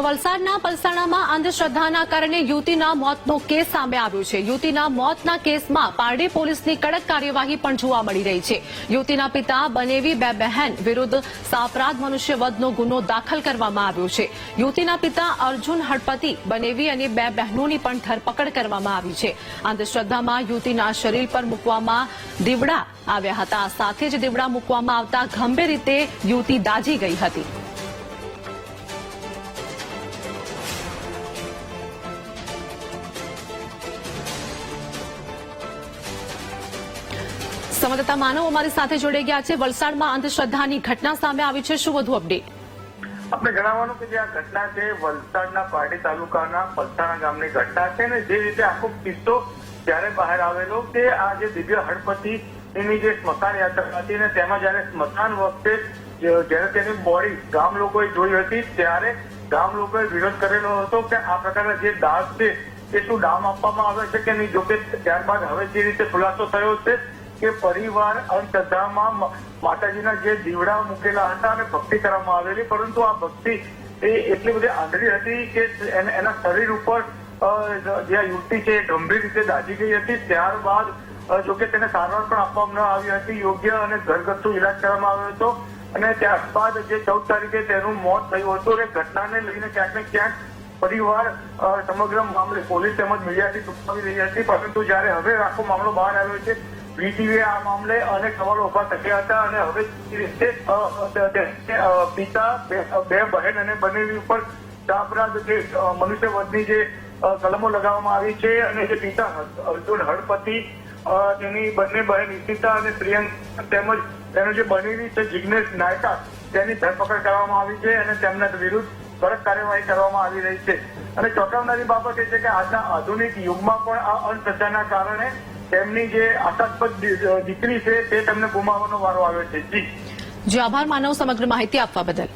તો વલસાડના પલસાણામાં અંધશ્રદ્ધાના કારણે યુવતીના મોતનો કેસ સામે આવ્યો છે. યુવતીના મોતના કેસમાં પારડી પોલીસની કડક કાર્યવાહી પણ જોવા મળી રહી છે. યુવતીના પિતા, બનેવી બે બહેન વિરુદ્ધ સાપરાધ મનુષ્યવધનો ગુનો દાખલ કરવામાં આવ્યો છે. યુવતીના પિતા અર્જુન હડપતિ બનેવી અને બે બહેનોની પણ ધરપકડ કરવામાં આવી છે. અંધશ્રદ્ધામાં યુવતીના શરીર પર મૂકવામાં દીવડા આવ્યા હતા. સાથે જ દીવડા મૂકવામાં આવતા ગંભીર રીતે યુવતી દાઝી ગઈ હતી. સંવાદદાતા માનવ અમારી સાથે જોડાઈ ગયા છે. વલસાડમાં અંધશ્રદ્ધાની ઘટના સામે આવી છે. શું વધુ અપડેટ આપણે જણાવવાનું કે જે આ ઘટના છે, વલસાડના પારડી તાલુકાના પલસાણા ગામની ઘટના છે ને જે રીતે આખો કિસ્સો ત્યારે બહાર આવેલો કે આ જે દિવ્ય હળપતિ એની જે સ્મશાન યાત્રા હતી ને તેમાં જયારે સ્મશાન વખતે જ્યારે તેની બોડી ગામ લોકોએ જોઈ હતી, ત્યારે ગામ લોકોએ વિરોધ કરેલો હતો કે આ પ્રકારના જે દાસ છે, એ શું દામ આપવામાં આવે છે કે નહીં? જોકે ત્યારબાદ હવે જે રીતે ખુલાસો થયો છે કે પરિવાર અંધશ્રદ્ધામાં માતાજીના જે દીવડા મૂકેલા હતા અને ભક્તિ કરવામાં આવેલી, પરંતુ આ ભક્તિ એ એટલી બધી આંધળી હતી કે એને- શરીર ઉપર જે આ યુવતી છે એ ગંભીર રીતે દાજી ગઈ હતી. ત્યારબાદ જોકે તેને સારવાર પણ આપવામાં ન આવી હતી, યોગ્ય અને ઘરગથ્થુ ઇલાજ કરવામાં આવ્યો હતો. અને ત્યારબાદ જે ચૌદ તારીખે તેનું મોત થયું હતું અને ઘટનાને લઈને ક્યાંક ને ક્યાંક પરિવાર સમગ્ર મામલે પોલીસ તેમજ મીડિયાથી છુપાવી રહી હતી. પરંતુ જ્યારે હવે આખો મામલો બહાર આવ્યો છે વીટીવીએ આ મામલે અનેક સવાલો ઊભા થયા હતા અને હવે પિતા, બે બહેન અને બંનેની ઉપર ચાપરાદ જે મનુષ્યવધની જે કલમો લગાવવામાં આવી છે અને જે પિતા અર્જુન હળપતિ તેની બંને બહેન ઈશિતા અને પ્રિયંક તેમજ તેનો જે બનેવી છે જિગ્નેશ નાયકા, તેની ધરપકડ કરવામાં આવી છે અને તેમના વિરુદ્ધ કડક કાર્યવાહી કરવામાં આવી રહી છે. અને ચોંકાવનારી બાબત એ છે કે આજના આધુનિક યુગમાં પણ આ અંધશ્રદ્ધાના કારણે તેમની જે આશાસ્પદ દીકરી છે તે તેમને ગુમાવવાનો વારો આવ્યો છે. જી. જે, આભાર માનવ સમગ્ર માહિતી આપવા બદલ.